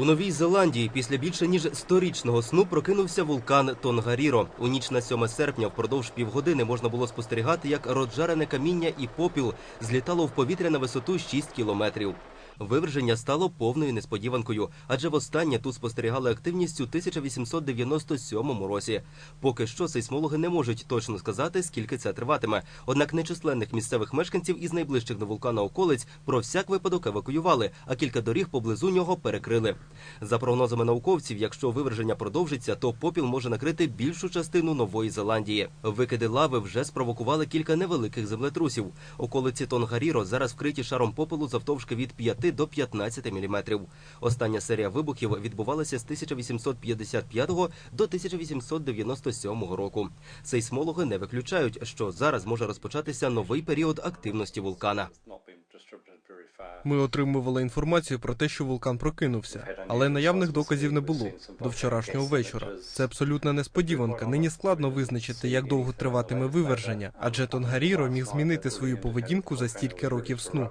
У Новій Зеландії після більше ніж сторічного сну прокинувся вулкан Тонгаріро. У ніч на 7 серпня впродовж півгодини можна було спостерігати, як роджарене каміння і попіл злітало в повітря на висоту 6 кілометрів. Виверження стало повною несподіванкою, адже востаннє тут спостерігали активність у 1897 році. Поки що сейсмологи не можуть точно сказати, скільки це триватиме. Однак нечисленних місцевих мешканців із найближчих до вулкана околиць про всяк випадок евакуювали, а кілька доріг поблизу нього перекрили. За прогнозами науковців, якщо виверження продовжиться, то попіл може накрити більшу частину Нової Зеландії. Викиди лави вже спровокували кілька невеликих землетрусів. Околиці Тонгаріро зараз вкриті шаром попелу завтовшки від 5 до 15 міліметрів. Остання серія вибухів відбувалася з 1855 до 1897 року. Сейсмологи не виключають, що зараз може розпочатися новий період активності вулкана. Ми отримували інформацію про те, що вулкан прокинувся, але наявних доказів не було до вчорашнього вечора. Це абсолютна несподіванка. Нині складно визначити, як довго триватиме виверження, адже Тонгаріро міг змінити свою поведінку за стільки років сну.